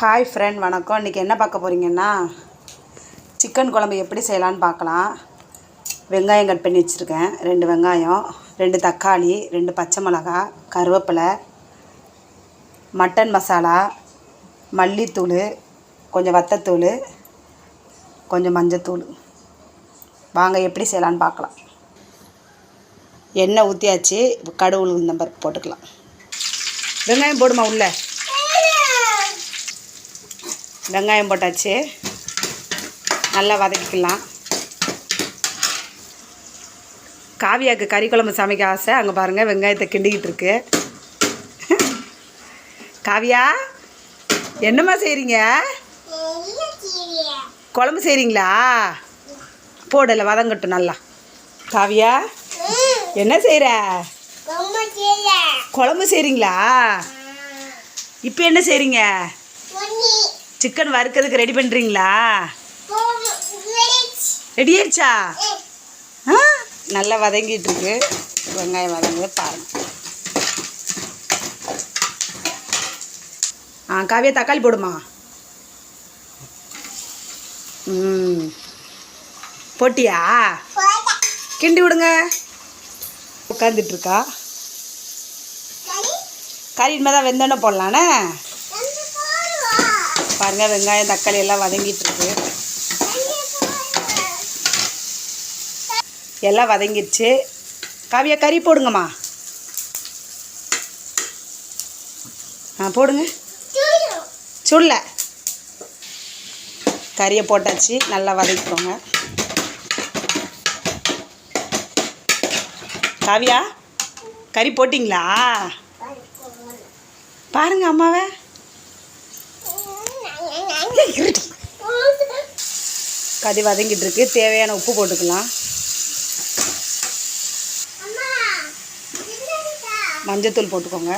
Hi friend வணக்கம். இன்றைக்கி என்ன பார்க்க போகிறீங்கன்னா சிக்கன் குழம்பு எப்படி செய்யலான்னு பார்க்கலாம். வெங்காயம் கட் பண்ணி வச்சுருக்கேன். ரெண்டு வெங்காயம் ரெண்டு தக்காளி ரெண்டு பச்சை மிளகா கருவேப்பிலை மட்டன் மசாலா மல்லித்தூள் கொஞ்சம் வத்தத்தூள் கொஞ்சம் மஞ்சத்தூள். வாங்க எப்படி செய்யலான்னு பார்க்கலாம். எண்ணெய் ஊற்றியாச்சு கடுகு நம்பர் போட்டுக்கலாம். வெங்காயம் போடுமா உள்ளே? வெங்காயம் போட்டாச்சு. நல்லா வதக்கிக்கலாம். காவியாவுக்கு கறி குழம்பு சமைக்க ஆசை. அங்கே பாருங்கள் வெங்காயத்தை கிண்டிக்கிட்டு இருக்கு. காவியா என்னம்மா செய்கிறீங்க குழம்பு செய்கிறீங்களா போடலை வதங்கட்டும் நல்லா. காவியா என்ன செய்கிற குழம்பு செய்கிறீங்களா இப்போ என்ன செய்கிறீங்க சிக்கன் வறுக்கிறதுக்கு ரெடி பண்ணுறீங்களா ரெடி ஆயிடுச்சா? ஆ நல்லா வதங்கிட்டு இருக்கு. வெங்காயம் வதங்குது பாருங்க. ஆ காவியா தக்காளி போடுமா? ம். போட்டியா? கிண்டி விடுங்க. உட்காந்துட்டு இருக்கா? கறி? இனிமேல் தான் வெந்தோன்னே போடலானே? பாருங்க வெங்காயம் தக்காளி எல்லாம் வதங்கிட்டு இருக்கு. எல்லாம் வதங்கிடுச்சு. காவியா கறி போடுங்கம்மா. ஆ போடுங்க. சுள்ள கறியை போட்டாச்சு நல்லா வதக்கிக்கோங்க. காவியா கறி போட்டிங்களா? பாருங்க அம்மாவை. கதி வதங்கிட்டு இருக்கு. தேவையான உப்பு போட்டுக்கலாம். மஞ்சத்தூள் போட்டுக்கோங்க.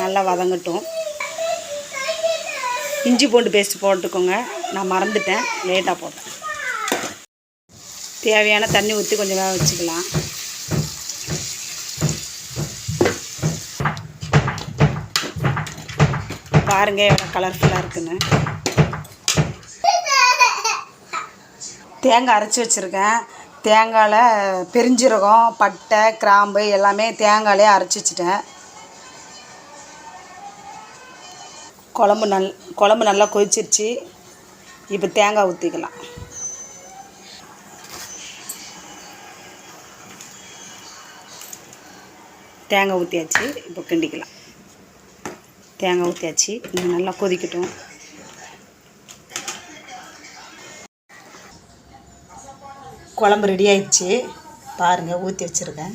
நல்லா வதங்கட்டும். இஞ்சி பூண்டு பேஸ்ட் போட்டுக்கோங்க. நான் மறந்துட்டேன். லேட்டாக போட்டேன். தேவையான தண்ணி ஊற்றி கொஞ்சம் வேக வச்சுக்கலாம். பாருங்க எவ்வளோ கலர்ஃபுல்லாக இருக்குன்னு. தேங்காய் அரைச்சி வச்சுருக்கேன். தேங்காயில் பெருஞ்சீரகம் பட்டை கிராம்பு எல்லாமே தேங்காயிலே அரைச்சி வச்சுட்டேன். குழம்பு நல் குழம்பு நல்லா கொதிச்சிருச்சு. இப்போ தேங்காய் ஊற்றிக்கலாம் தேங்காய் ஊற்றியாச்சு இப்போ கிண்டிக்கலாம். தேங்காய் ஊற்றியாச்சு இது நல்லா கொதிக்கட்டும். குழம்பு ரெடி ஆயிடுச்சு. பாருங்கள் ஊற்றி வச்சுருக்கேன்.